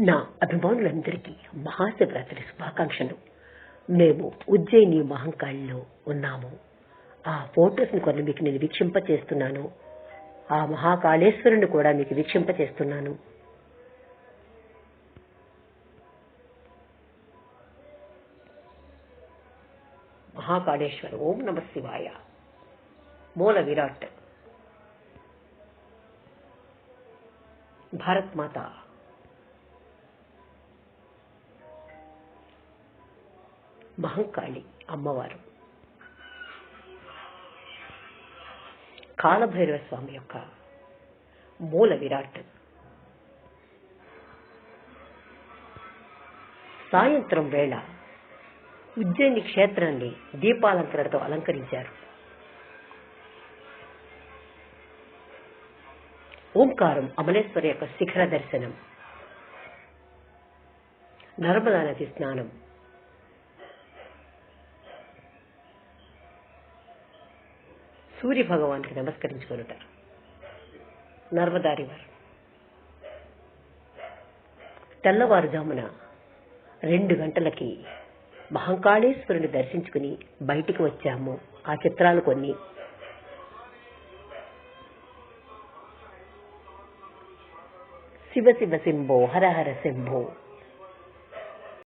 నా అభిమానులందరికీ మహాశివరాత్రి శుభాకాంక్షలు. మేము ఉజ్జయిని మహంకాళిలో ఉన్నాము. ఆ ఫోటోస్ని కొన్ని మీకు నేను వీక్షింప చేస్తున్నాను ఆ మహాకాళేశ్వరుని కూడా మీకు వీక్షింప చేస్తున్నాను మహాకాళేశ్వర ఓం నమ శివాయ. మూల విరాట్. భారత్ మాత. మహంకాళి అమ్మవారు. కాలభైరవ స్వామి యొక్క మూల విరాట్. సాయంత్రం వేళ ఉజ్జయిని క్షేత్రాన్ని దీపాలంకరణతో అలంకరించారు. ఓంకారం అమలేశ్వరి యొక్క శిఖర దర్శనం. నర్మదా నది స్నానం. సూర్య భగవానికి నమస్కరించుకొనుట. నర్మదారి వారు తెల్లవారుజామున రెండు గంటలకి మహంకాళేశ్వరుని దర్శించుకుని బయటికి వచ్చాము. ఆ చిత్రాలు కొన్ని. శివ శివ శంభో హర హర శంభో